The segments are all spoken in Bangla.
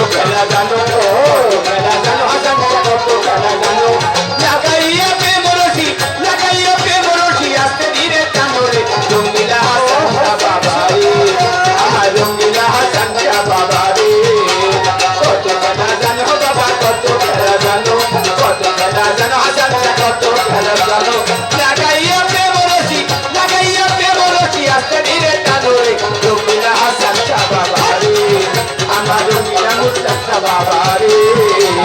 খেলা জানো বাবা রে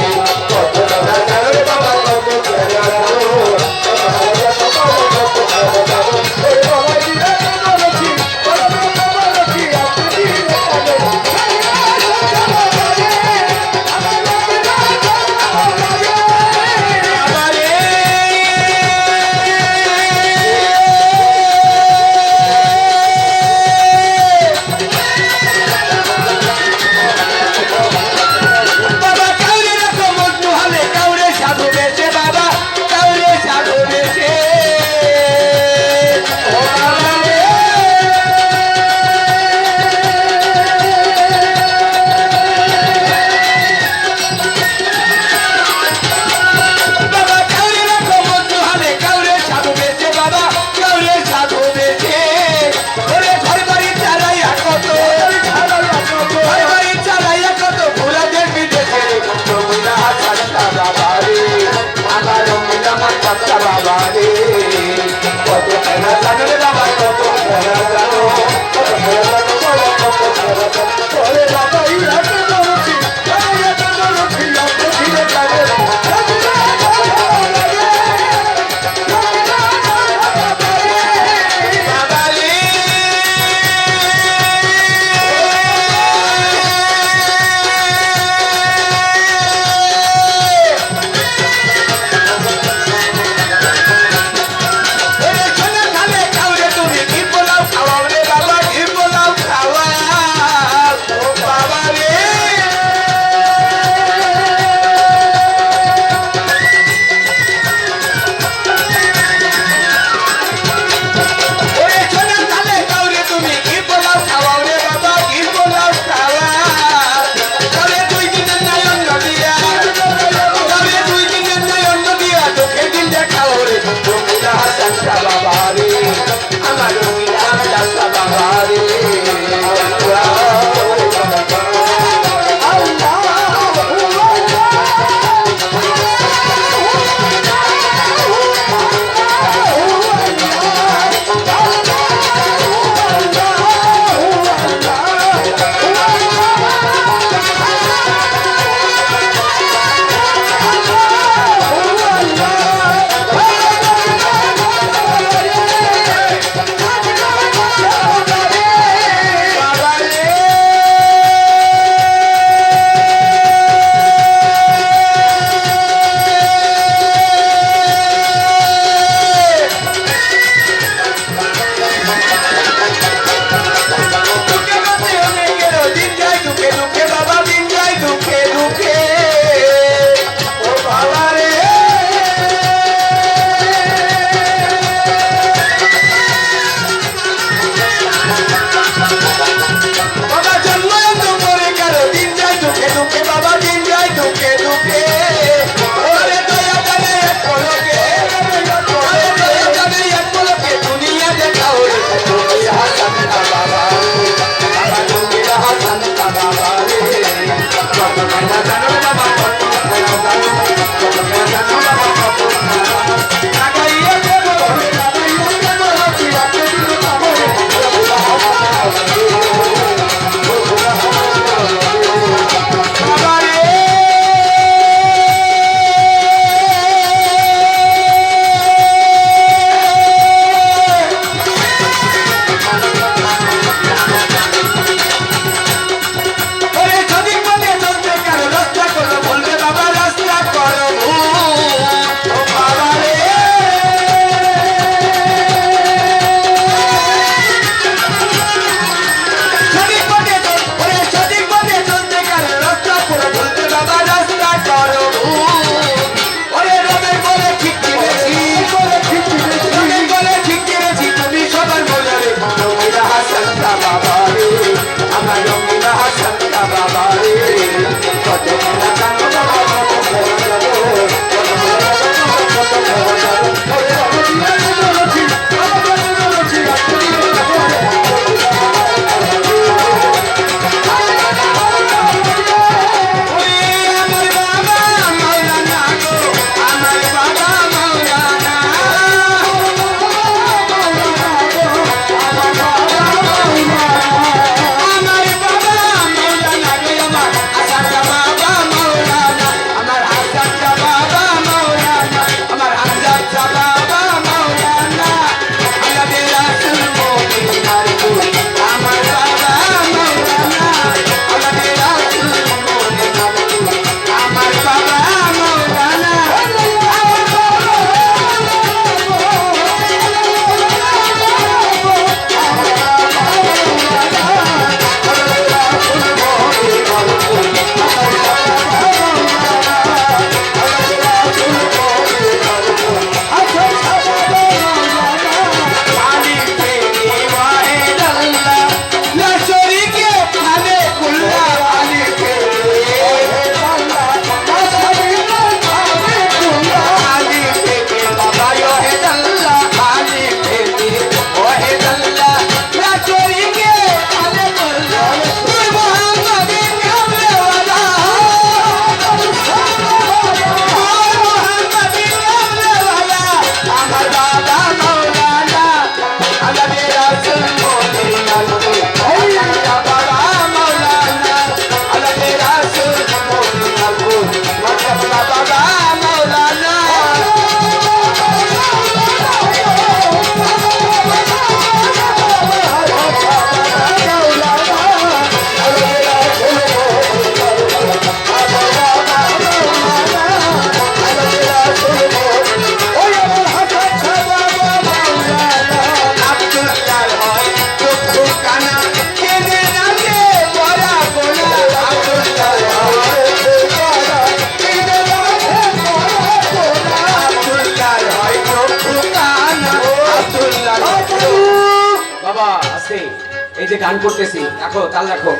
এই যে গান করতেছি দেখো তাল রাখো।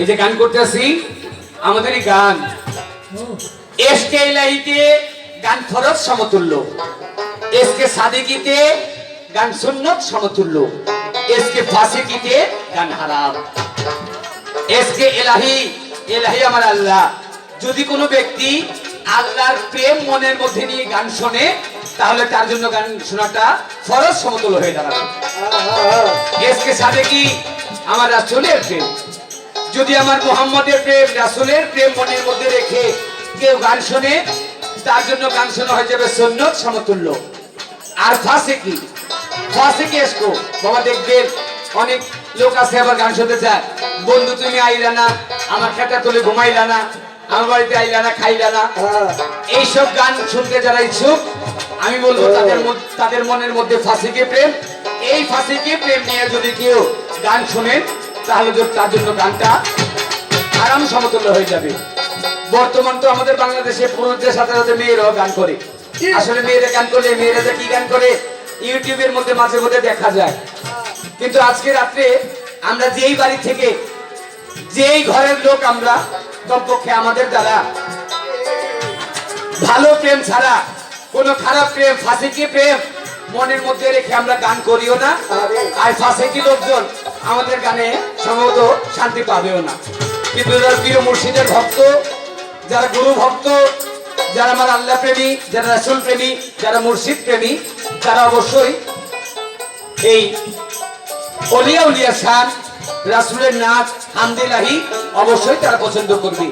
এই যে গান করতেছি আমাদের এই গান। এসকে ইলাহিতে গান ফরজ সমতুল্য। এসকে সাদিকিতে গান সুন্নত সমতুল্য। এসকে ফাসিকিতে গান হারাম। এসকে এলাহি এলাহি আমার আল্লাহ। যদি কোনো ব্যক্তি আল্লাহর প্রেম মনের মধ্যে নিয়ে গান শোনে, তাহলে তার জন্য গান শোনাটা ফরজ সমতুল্য হয়ে দাঁড়াবে। এসকে সাদেকি আমার রাসূলের প্রেম। যদি আমার মোহাম্মদের প্রেম, রাসূলের প্রেম মনের মধ্যে রেখে কেউ গান শোনে, তার জন্য গান শোনা হয়ে যাবে সুন্নত সমতুল্য। আর ফাঁসে কি? এসকো বাবা অনেক লোক আছে আবার গান শুনতে চায়। বন্ধু তুমি আইলা না আমার খেটা তুলে ঘুমাইলা না আমার বাড়িতে আইলা না খাইলা না। এইসব গান শুনতে যারা ইচ্ছুক আমি বলব তাদের তাদের মনের মধ্যে ফাঁসিকে প্রেম। এই ফাঁসিকে প্রেম নিয়ে যদি কেউ গান শোনেন তাহলে তার জন্য গানটা আরাম সমতুল্য হয়ে যাবে। বর্তমান তো আমাদের বাংলাদেশে পুরুষদের সাথে সাথে মেয়েরাও গান করে। আসলে মেয়েরা গান করলে মেয়েরা যে কি গান করে? ইউটিউবের মধ্যে মাঝে মধ্যে দেখা যায়। কিন্তু আজকে রাত্রে আমরা যেই বাড়ি থেকে যেই ঘরের লোক আমরা, কমপক্ষে আমাদের দ্বারা ভালো প্রেম ছাড়া, কোনো খারাপ প্রেম, ফাঁসিকি প্রেম মনের মধ্যে রেখে আমরা গান করিও না। আর ফাঁসিকি লোকজন আমাদের গানে সম্ভবত শান্তি পাবেও না। কিন্তু যারা প্রিয় মুর্শিদের ভক্ত, যারা গুরু ভক্ত, যারা আমার আল্লাহ প্রেমী, যারা রাসুল প্রেমী, যারা মুর্শিদ প্রেমী তারা অবশ্যই এই অলিয়া উলিয়া শান, রাসুলের নাচ হামদিলাহি অবশ্যই তারা পছন্দ করবে।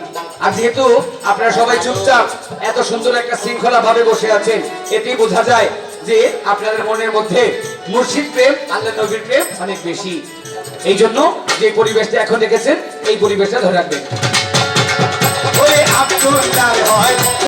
আর যেহেতু আপনারা সবাই চুপচাপ এত সুন্দর একটা শৃঙ্খলা ভাবে বসে আছেন, এতেই বোঝা যায় যে আপনাদের মনের মধ্যে মুর্শিদ প্রেম, আল্লাহ নবীর প্রেম অনেক বেশি। এই জন্য যে পরিবেশটা এখন দেখেছেন, এই পরিবেশটা ধরে রাখবেন।